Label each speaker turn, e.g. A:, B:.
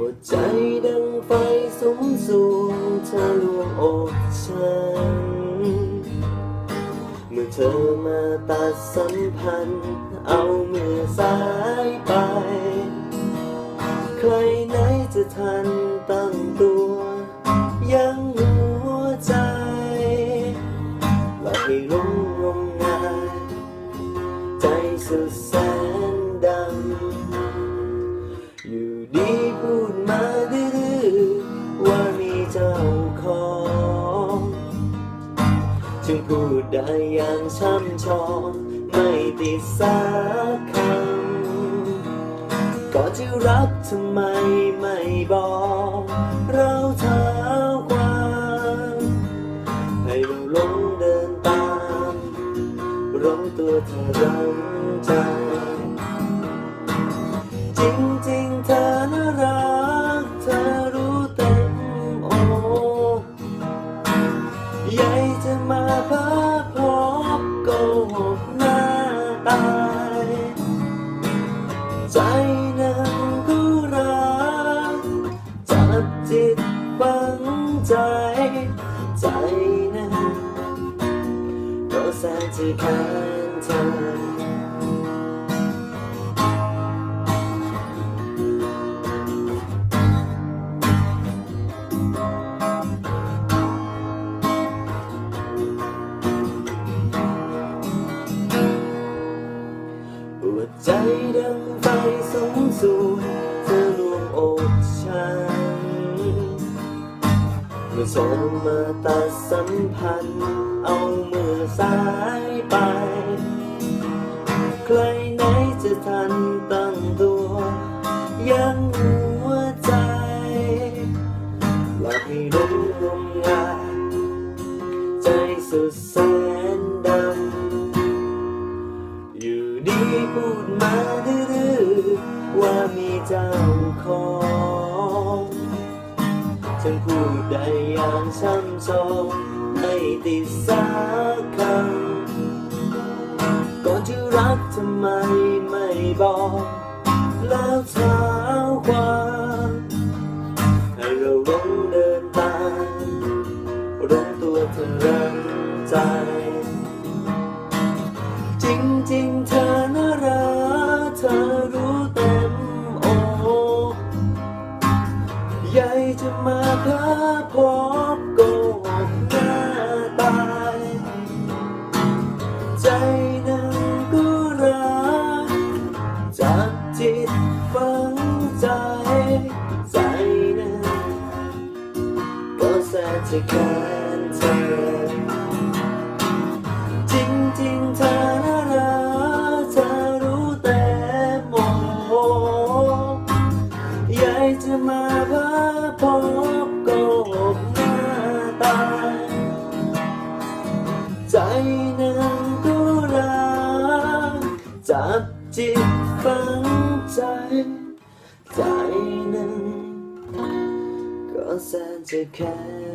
A: หัวใจดังไฟสุมสูงเธอลวงอกฉัน เมื่อเธอมาตัดสัมพันธ์ เอาเมื่อสายไป ใครไหนจะทันตั้งตัว ยังหัวใจไหลลงงมงายใจสุดแสน พูดได้อย่างช่ำชองไม่ติดสักคำก็จะรักทำไมไม่บอก เราเท้าความให้เราลงเดินตามร้องตัวเธอรังใจจริง หน้าตายใจนั้นก็รักจับจิตฝังใจ ใจนั้นก็แสนจะแค้นเธอ ใจดังไฟสูงสูงเธอลวงอกฉันเมื่อเธอมาตัดสัมพันธ์ เอามือสายไป ใครไหนจะทันตั้งตัว ยังหัวใจหลับให้ลงงมงายใจสุดแสน ดีพูดมาดื้อว่ามีเจ้าของฉันพูดได้อย่างช้ำชองไม่ติดสักคำก่อนจะรักทำไมไม่บอกแล้วเธอ พบโกหกหน้าตาย ใจนั้นก็รักจากจิตฝังใจ ใจนั้นก็แสนจะแค้นเธอจริงๆเธอน่ารัก ตาย ใจนั้นก็รักจับจิตฝังใจ ใจนั้นก็แสนจะแค่